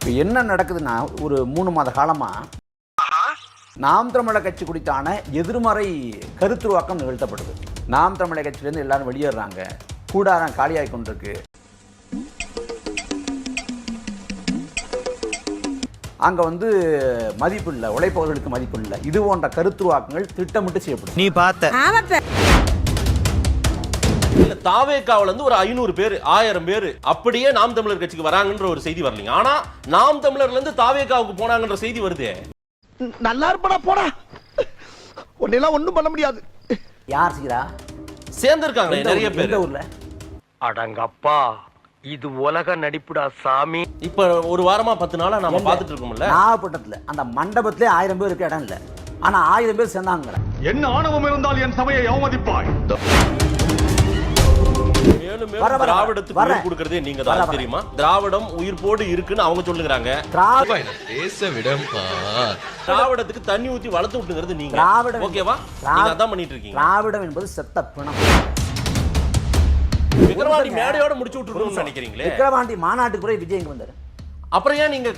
இப்போ என்ன நடக்குதுன்னா ஒரு மூணு மாத காலமாக நாம் தமிழர் கட்சி குறித்தான எதிர்மறை கருத்துருவாக்கம் நிகழ்த்தப்படுது. நாம் தமிழர் கட்சியிலேருந்து எல்லாரும் வெளியேறாங்க. கூடாரம் காலியாகி கொண்டிருக்கு. அங்கே வந்து மதிப்பு இல்லை உழைப்பவர்களுக்கு மதிப்பு இல்லை. இது போன்ற கருத்துருவாக்கங்கள் திட்டமிட்டு செய்யப்படுது. நீ பார்த்த. இல்ல தாவேக்காவுல இருந்து ஒரு ஐநூறு பேர் ஆயிரம் பேர் அப்படியே நாம் தமிழர் கட்சிக்கு வராங்கன்ற ஒரு செய்தி வரலீங்க. ஆனா நாம் தமிழர்ல இருந்து தாவேக்காவுக்கு போனாங்கன்ற செய்தி வருதே? நல்லா இருப்படா போடா. உன்னெல்லாம் ஒண்ணும் பண்ண முடியாது. யார் செய்கிறா சேர்ந்திருக்காங்களே நிறைய? பேர். ஊரில்? அடங்கப்பா இது உலக நடிப்புடா சாமி. இப்ப ஒரு வாரமா பத்து நாளா நாம பாத்துட்டு இருக்கோம்ல நாகப்பட்டினத்தில். அந்த மண்டபத்திலே ஆயிரம் பேர் இருக்க இடம் இல்லை. ஆனால் ஆயிரம் பேர் சேர்ந்தாங்க என்ன ஆணவம் இருந்தால் என் சபையை அவமதிப்பாய்? மேலும் திராவிடத்துக்கு. உயிர் கொடுக்கறதே நீங்க தான். தெரியுமா? திராவிடம் உயிர்ப்போடு இருக்குன்னு அவங்க சொல்லுகிறாங்க. திராவிட பேச விடம்பா திராவிடத்துக்கு தண்ணி ஊத்தி வளர்த்து விட்டுங்கிறது நீங்க. திராவிடம் ஓகேவா? திரா- நீங்க அதான் பண்ணிட்டு இருக்கீங்க திராவிடம் என்பது செத்த பிணம். விக்கிரவாண்டி மேடையோட முடிச்சு விட்டுருக்கணும்னு நினைக்கிறீங்களே? விக்கிரவாண்டி மாநாட்டுக்கு பிறகு விஜய் இங்க வந்தாரு. அப்புறம் ஏன் நீங்க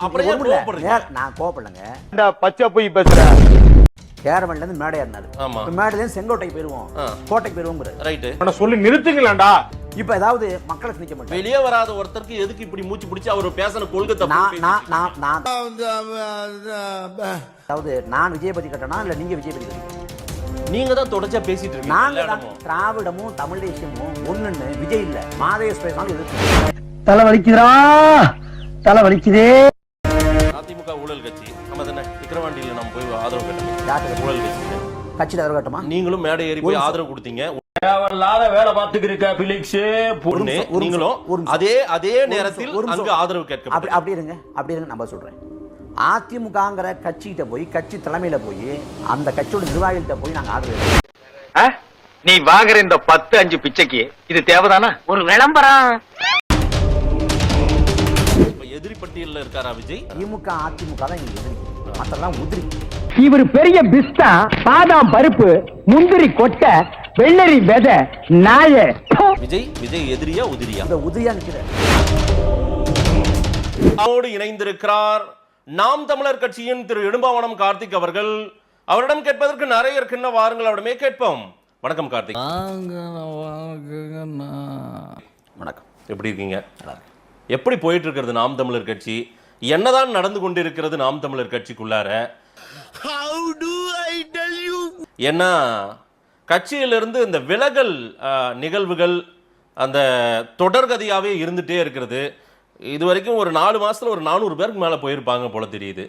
அப்புறம் ஏன் நான் கோவப்படலைங்க. பச்சை போய் பேசுற? கேரவன்ல இருந்து மேடையா இருந்தாரு. ஆமா. இப்ப மேடையில இருந்து செங்கோட்டைக்கு போயிருவோம். கோட்டைக்கு போயிருவோங்கிறாரு. ரைட்டு. சொல்லி நிறுத்துங்களேன்டா. இப்ப ஏதாவது மக்களை நிக்க மாட்டேன் வெளியே வராத ஒருத்தருக்கு எதுக்கு இப்படி மூச்சு பிடிச்சு அவர் பேசின கொள்கை அதாவது நான் விஜய் பத்தி கட்டணா இல்ல நீங்க விஜய் பத்தி கட்டணும் நீங்க தான் தொடர்ச்சியா பேசிட்டு இருக்கீங்க நாங்க. திராவிடமும் தமிழ் தேசியமும் ஒண்ணுன்னு விஜய் இல்ல. மாதேஷ் பேசினாலும் எதிர்த்து. தலை வலிக்குதுடா. தலை வலிக்குதே. கட்சியில் கட்டமா நீங்களும் மேடை ஏறி போய். ஆதரவு கொடுத்தீங்க. தேவையில்லாத வேலை பார்த்துக்கிருக்க பிலிக்ஸ் ஒரு நீங்களும். அதே அதே நேரத்தில். அங்கு ஆதரவு அப்படி கேட்க அப்படி இருங்க அப்படி இருங்க நம்ம சொல்றேன். அதிமுகங்கிற கட்சிகிட்ட போய் கட்சி தலைமையில போய் அந்த கட்சியோட நிர்வாகிகிட்ட போய் நாங்க ஆதரவு நீ வாங்குற இந்த பத்து அஞ்சு பிச்சைக்கு இது தேவைதானா? ஒரு விளம்பரம் இப்ப எதிரி பட்டியல்ல இருக்காரா விஜய்? திமுக அதிமுக தான் எங்களுக்கு எதிரி. மற்றெல்லாம் உதிரி. இவர் பெரிய பிஸ்தா பாதாம் பருப்பு முந்திரி கொட்டை வெள்ளரி விதை நாய. விஜய் விஜய் எதிரியா உதிரியா? இந்த உதிரியா அவரோடு இணைந்திருக்கிறார் நாம் தமிழர் கட்சியின் திரு இடும்பாவனம் கார்த்திக் அவர்கள். அவரிடம் கேட்பதற்கு நிறைய இருக்கின்ற வாருங்கள் அவரிடமே கேட்போம். வணக்கம் கார்த்திக். வணக்கம். எப்படி இருக்கீங்க? எப்படி போயிட்டு இருக்கிறது நாம் தமிழர் கட்சி? என்னதான் நடந்து கொண்டிருக்கிறது நாம் தமிழர் கட்சிக்குள்ளார? ஏன்னா கட்சியிலிருந்து இந்த விலகல் நிகழ்வுகள் அந்த தொடர்கதையாகவே இருந்துகிட்டே இருக்கிறது இது வரைக்கும் ஒரு நாலு மாதத்தில் ஒரு நானூறு பேருக்கு மேலே போயிருப்பாங்க போல தெரியுது.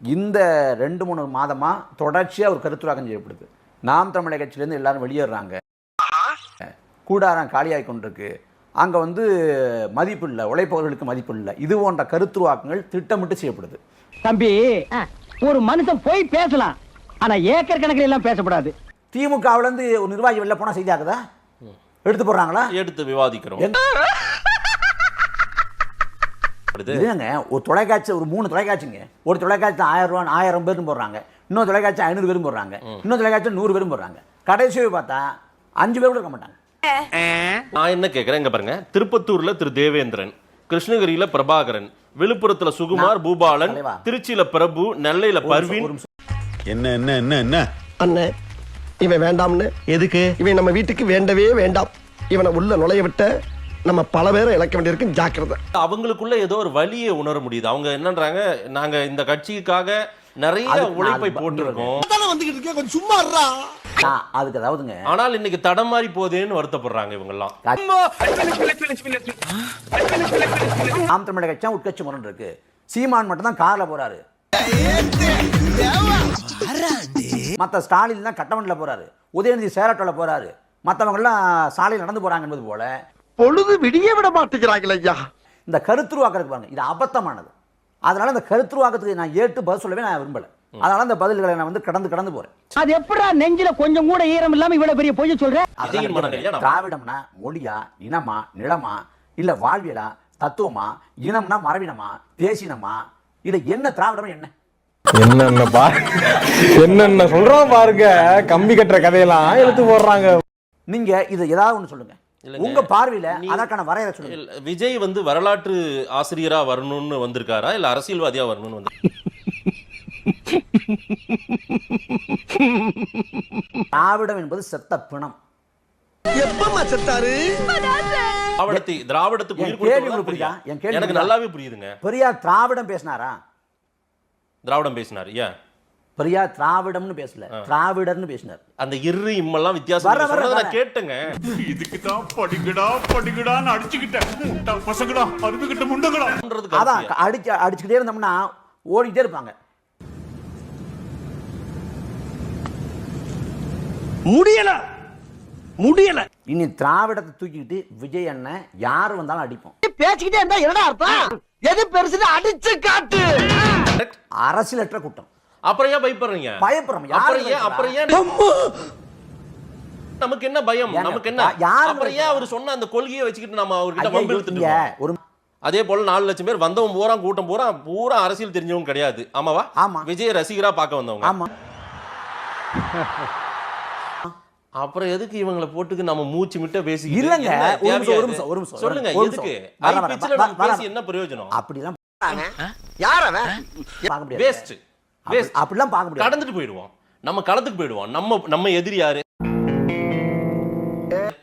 இந்த ரெண்டு மூணு மாதமாக தொடர்ச்சியாக ஒரு கருத்துராகம் செய்யப்படுது. நாம் தமிழர் கட்சியிலேருந்து எல்லாரும் வெளியேறாங்க. கூடாரம் காலியாகி கொண்டிருக்கு. அங்க வந்து மதிப்பு இல்லை. உழைப்பவர்களுக்கு மதிப்பு இல்லை. இது போன்ற கருத்துருவாக்கங்கள் திட்டமிட்டு செய்யப்படுது. தம்பி ஒரு மனுஷன் போய் பேசலாம். ஆனா ஏக்கர் கணக்கில் எல்லாம் பேசக்கூடாது திமுகவுல இருந்து ஒரு நிர்வாகி வெளில போனா செய்தி ஆகுதா? எடுத்து போடுறாங்களா? எடுத்து விவாதிக்கிறோம். இல்லைங்க ஒரு தொலைக்காட்சி ஒரு மூணு தொலைக்காட்சிங்க. ஒரு தொலைக்காட்சி ஆயிரம் ரூபா ஆயிரம் பேரும் போடுறாங்க. இன்னொரு தொலைக்காட்சி ஐநூறு பேரும் போடுறாங்க. இன்னொரு தொலைக்காட்சி நூறு பேரும் போடுறாங்க. கடைசி பார்த்தா அஞ்சு பேர் கூட இருக்க மாட்டாங்க. நான் என்ன கேட்கிறேன் இங்க பாருங்க. திருப்பத்தூர்ல திரு தேவேந்திரன் கிருஷ்ணகிரியில பிரபாகரன் விழுப்புரத்துல சுகுமார் பூபாலன். திருச்சியில பிரபு நெல்லையில பர்வீன். என்ன என்ன என்ன என்ன? அண்ணே இவன் வேண்டாம்னு. எதுக்கு? இவன் நம்ம வீட்டுக்கு வேண்டவே வேண்டாம். இவனை உள்ள நுழைய விட்ட நம்ம பல பேரை இழக்க வேண்டியிருக்கு ஜாக்கிரதை. அவங்களுக்குள்ள ஏதோ ஒரு வலியை உணர முடியுது. அவங்க என்னன்றாங்க? நாங்க இந்த கட்சிக்காக நிறைய உழைப்பை போட்டிருக்கோம். வந்துகிட்டு இருக்கேன் கொஞ்சம் சும்மா நான் அதுக்கு அதாவதுங்க. ஆனால் இன்னைக்கு தடமாறி போதேன்னு வருத்தப்படுறாங்க இவங்க எல்லாம் நாம் தமிழக கட்சி உட்கட்சி முரண் இருக்கு. சீமான் மட்டும் தான் கார்ல போறாரு. மத்த ஸ்டாலின் தான் கட்டமண்டல போறாரு. உதயநிதி சேரட்டோல போறாரு. மத்தவங்க எல்லாம் சாலையில் நடந்து போறாங்க என்பது போல. பொழுது விடிய விட மாட்டேங்கிறாங்களே ஐயா. இந்த கருத்துருவாக்கிறதுக்கு பாருங்க இது அபத்தமானது. அதனால இந்த கருத்துருவாக்கத்துக்கு நான் ஏற்று பதில் சொல்லவே நான் விரும்பல. அதனால இந்த பதில்களை நான் வந்து கடந்து கடந்து போறேன். அது எப்படா நெஞ்சில கொஞ்சம் கூட ஈரம் இல்லாம இவ்வளவு பெரிய பொய்ய சொல்ற? அதெல்லாம் விஜயின் மனநிலையா கேட்கறேன். நான் திராவிடம்னா மொழியா இனமா நிலமா இல்ல வாழ்வியலா தத்துவமா இனம்னா மரபினமா தேசினமா இது என்ன திராவிடம் என்ன? என்னென்ன பா என்னென்ன சொல்றோம் பாருங்க. கம்பி கட்டுற கதையெல்லாம் எடுத்து போடுறாங்க. நீங்க இது ஏதாவது ஒண்ணு சொல்லுங்க. உங்க பார்வையில அதற்கான வரையறை சொல்லுங்க. விஜய் வந்து வரலாற்று ஆசிரியரா வரணும்னு வந்திருக்காரா? இல்ல அரசியல்வாதியா வரணும்னு வந்து திராவிடம் என்பது செத்த பிணம். திராவிடத்தை திராவிடத்துக்கு புரியுதா? பெரியார். என் கேள்வி எனக்கு? நல்லாவே புரியுதுங்க. பெரியார் திராவிடம் பேசினாரா? திராவிடம் பேசினார் ஏன்? பெரியார் திராவிடம்னு பேசல. திராவிடர்னு பேசினார். அந்த இரு இம்மெல்லாம் வித்தியாசம் வர, வர. நான் கேட்டேங்க. இதுக்கு தான் படிக்கடா படிக்கடான்னு அடிச்சுக்கிட்டேன் பசங்கடா அருமைக்கிட்ட பண்றதுக்கு அதான். அடிச்சு அடிச்சுக்கிட்டே இருந்தோம்னா ஓடிட்டே இருப்பாங்க. முடியல. முடியல. இனி திராவிடத்தை தூக்கிக்கிட்டு விஜய் அண்ணன் யார் வந்தாலும் அடிப்போம். பேசிக்கிட்டே இருந்தா என்னடா அர்த்தம்? எது பெருசுன்னு அடிச்சு காட்டு? அரசியலற்ற கூட்டம். அப்புறம் ஏன் பயப்படுறீங்க? பயப்படுறோம். யாரு அப்புறம் ஏன்? அப்புறம் ஏன் நமக்கு என்ன பயம்? நமக்கு என்ன? யாரு அப்புறம் ஏன்? அவர் சொன்ன அந்த கொள்கையை வச்சுக்கிட்டு நம்ம அவர்கிட்ட ஐயா, வம்பு இழுத்துட்டு இங்க இருக்கோம்? ஒரு அதே போல நாலு லட்சம் பேர் வந்தவன் பூரா கூட்டம் பூரா பூரா அரசியல் தெரிஞ்சவங்க கிடையாது. ஆமாவா? ஆமா. விஜய் ரசிகரா பார்க்க வந்தவங்க. ஆமா. அப்புறம் எதுக்கு இவங்களை போட்டுக்கு நம்ம மூச்சு மிட்ட பேசி இல்லங்க ஒரு நிமிஷம் ஒரு நிமிஷம் ஒரு நிமிஷம் சொல்லுங்க எதுக்கு? பேசி என்ன பிரயோஜனம்? அப்படிலாம் யார் அவன்? வேஸ்ட் அப்படிலாம் பார்க்க முடியாது. கடந்துட்டு போயிடுவோம். நம்ம களத்துக்கு போயிடுவோம். நம்ம நம்ம எதிரி யாரு?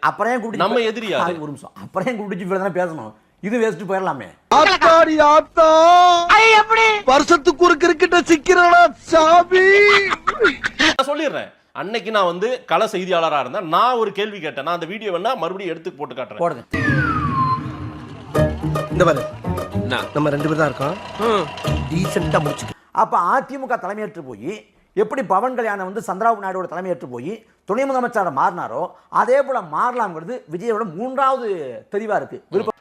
அப்புறம் ஏன் கூப்பிட்டு நம்ம எதிரி யாரு? ஒரு நிமிஷம். அப்புறம் ஏன் கூப்பிட்டு இவ்வளவு தானே பேசணும்? இது வேஸ்ட் போயிடலாமே. ஆத்தாடி ஆத்தா. எப்படி? வருஷத்துக்கு ஒரு கிரிக்கெட்ட சிக்கிறடா சாமி நான் சொல்லிடுறேன். அன்னைக்கு நான் வந்து கள செய்தியாளரா இருந்தேன். நான் ஒரு கேள்வி கேட்டேன். நான் அந்த வீடியோ வேணா மறுபடியும் எடுத்து போட்டு காட்டுறேன். போடுங்க. இந்த பாரு. நம்ம ரெண்டு பேர் தான் இருக்கோம். டீசெண்டா முடிச்சு அப்ப அதிமுக தலைமையேற்று போய் எப்படி பவன் கல்யாணம் வந்து சந்திராபு நாயுடோட தலைமையேற்று போய் துணை முதலமைச்சராக மாறினாரோ அதே போல மாறலாம்ங்கிறது விஜயோட மூன்றாவது தெரிவா இருக்கு. விருப்பம்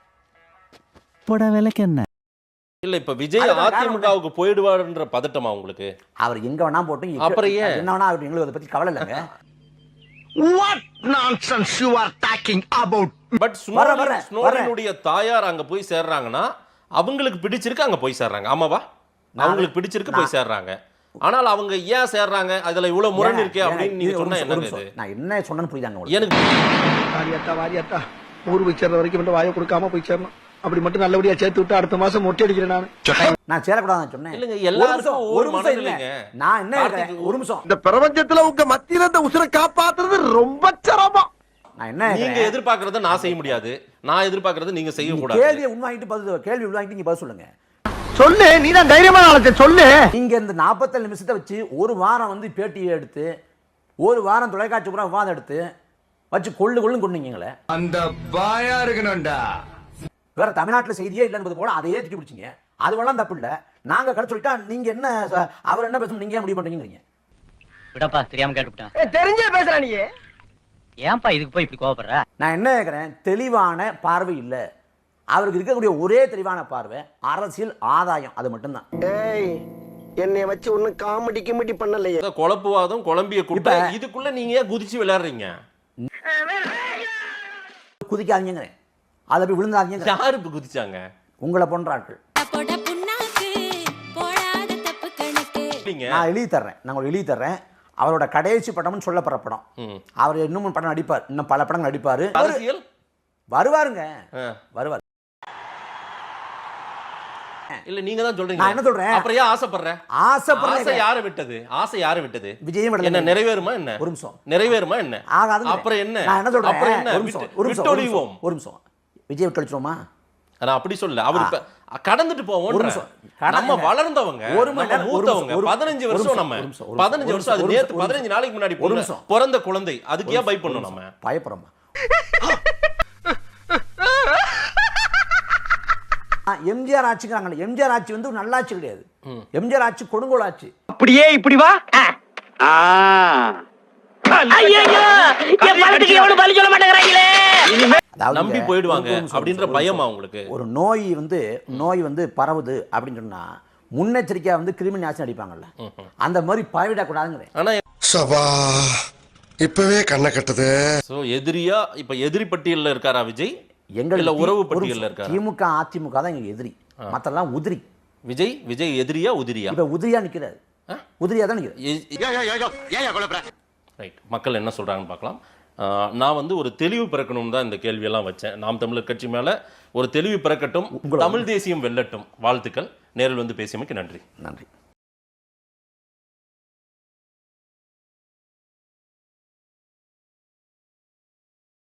இல்ல இப்ப விஜய் அதிமுகவுக்கு போயிடுவாருன்ற பதட்டமா உங்களுக்கு? அவர் எங்க வேணா போட்டும் அப்புறம் ஏன்? என்ன வேணா ஆகட்டும் எங்களுக்கு அதை பத்தி கவலை இல்லைங்க. What nonsense you are talking about but வர, வர, ஸ்னோலினுடைய தாயார் அங்க போய் சேர்றாங்கன்னா அவங்களுக்கு பிடிச்சிருக்கு அங்க போய் சேர்றாங்க. ஆமாவா? அவங்களுக்கு பிடிச்சிருக்கு போய் சேர்றாங்க. ஆனால் அவங்க ஏன் சேர்றாங்க? அதுல இவ்வளவு முரண் இருக்கே அப்படின்னு ஏங்க, நீங்க இது ஒரு சொன்னா நிமிஷம், ஒரு என்னங்க இது? நிமிஷம். நான் என்ன சொன்னேன்னு புரியுதாங்க உங்களுக்கு? எனக்கு வாரியாத்தா வாரியாத்தா ஊர் போய் சேர்ற வரைக்கும் மட்டும் வாயை கொடுக்காம போய் சேரணும். அப்படி மட்டும் நல்லபடியா சேர்த்து விட்டு அடுத்த மாசம் மொட்டை அடிக்கிறேன் நான். நான் சேரக்கூடாதுன்னு சொன்னேன். இல்லைங்க, ஒவ்வொரு ஒரு நிமிஷம் மனநிலைங்க. இல்லைங்க. நான் என்ன? ஒரு நிமிஷம். இந்த பிரபஞ்சத்துல உங்க மத்தியில இந்த உசுரை காப்பாத்துறது ரொம்ப சிரமம். நான் என்ன நீங்க? எதிர்பார்க்கறத நான் செய்ய முடியாது. நான் எதிர்பார்க்கறத நீங்க செய்ய கூடாது கேள்வியை உள்வாங்கிட்டு பதில் கேள்வி உள்வாங்கிட்டு நீங்க பதில் சொல்லுங்க. சொல்லு நீ தான் தைரியமான ஆளத்தை சொல்லு. நீங்க இந்த நாற்பத்தேழு நிமிஷத்தை வச்சு ஒரு வாரம் வந்து பேட்டியை எடுத்து ஒரு வாரம் தொலைக்காட்சி பூரா விவாதம் எடுத்து வச்சு கொள்ளு கொள்ளுன்னு கொண்டீங்களே. அந்த பாயா இருக்கணும்டா. வேற தமிழ்நாட்டுல செய்தியே இல்லைன்றது போல அதையே தூக்கி பிடிச்சிங்க. அது வேணாம் தப்பு இல்ல. நாங்க கடை சொல்லிட்டா நீங்க என்ன அவர் என்ன பேசணும் நீங்க ஏன் முடிவு பண்றீங்க விடப்பா தெரியாம கேட்டுவிட்டேன். தெரிஞ்சே பேசுற நீ. ஏன்பா இதுக்கு போய் இப்படி கோவப்படுற? நான் என்ன கேட்கிறேன் தெளிவான பார்வை இல்ல. அவருக்கு இருக்கக்கூடிய ஒரே தெளிவான பார்வை அரசியல் ஆதாயம் அது மட்டும்தான். ஏய் என்னைய வச்சு ஒண்ணும் காமெடி கிமெடி பண்ணலையே. குழப்புவாதம் குழம்பிய குட்டை இதுக்குள்ள நீங்க ஏன் குதிச்சு விளையாடுறீங்க? குதிக்காதீங்கிறேன் அதை போய் விழுந்தாதீங்க யாரு இப்ப குதிச்சாங்க? உங்களை போன்ற ஆட்கள். நான் எழுதி தர்றேன். நான் உங்களுக்கு எழுதி தர்றேன். அவரோட கடைசி படம்னு சொல்லப்படுற படம். ம். அவர் இன்னும் படம் நடிப்பார். இன்னும் பல படங்கள் நடிப்பாரு. அரசியல்? வருவாருங்க. வருவார். இல்ல நீங்க தான் சொல்றீங்க. நான் என்ன சொல்றேன்? அப்புறம் ஏன் ஆசைப்படுறேன் ஆசைப்படுறேன் ஆசை யாரை விட்டது? ஆசை யாரை விட்டது? விஜயும். என்ன நிறைவேறுமா என்ன? ஒரு நிமிஷம். நிறைவேறுமா என்ன? ஆகாதுங்க. அப்புறம் என்ன? நான் என்ன சொல்றேன்? அப்புறம் என்ன? ஒரு நிமிஷம், ஒரு நிமிஷம், ஒரு நிமிஷம், விஜய் விட்டு நான் அப்படி சொல்ல அவர் கடந்துட்டு ஒரு போவோம் நம்ம வளர்ந்தவங்க ஒரு மணி நேரம், மூத்தவங்க பதினஞ்சு வருஷம் நம்ம பதினஞ்சு வருஷம் அது நேத்து பதினஞ்சு நாளைக்கு முன்னாடி. பிறந்த குழந்தை அதுக்கு ஏன் பை பண்ணணும் நம்ம. பயப்படுறோமா? எம்ஜிஆர் ஆட்சிங்கிறாங்க எம்ஜிஆர் ஆட்சி வந்து ஒரு நல்லாட்சி கிடையாது. எம்ஜிஆர் ஆட்சி கொடுங்கோல் ஆட்சி அப்படியே இப்படி வா. நம்பி போயிடுவாங்க அப்படின்ற. பயமா உங்களுக்கு? ஒரு நோய் வந்து நோய் வந்து பரவுது அப்படின்னு சொன்னா முன்னெச்சரிக்கையா வந்து கிருமி நாசினி அடிப்பாங்கல்ல. அந்த மாதிரி பரவிடக்கூடாதுங்கிறேன் ஆனா சபா இப்பவே கண்ணை கட்டுது. சோ எதிரியா இப்ப எதிரி பட்டியல்ல இருக்காரா விஜய்? எங்கள் உறவு பட்டியல்ல. இருக்காரா? திமுக அதிமுக தான் எங்க எதிரி. மத்தெல்லாம் உதிரி. விஜய் விஜய் எதிரியா உதிரியா? இப்ப உதிரியா நிக்கிறாரு. உதிரியா தான் நிக்கிறாரு. எ- ரைட் மக்கள் என்ன சொல்றாங்கன்னு பார்க்கலாம். நான் வந்து ஒரு தெளிவு பிறக்கணும் தான் இந்த கேள்வியெல்லாம் வச்சேன். நாம் தமிழர் கட்சி மேல ஒரு தெளிவு பிறக்கட்டும் தமிழ் தேசியம் வெல்லட்டும். வாழ்த்துக்கள். நேரில் வந்து பேசியமைக்கு நன்றி. நன்றி.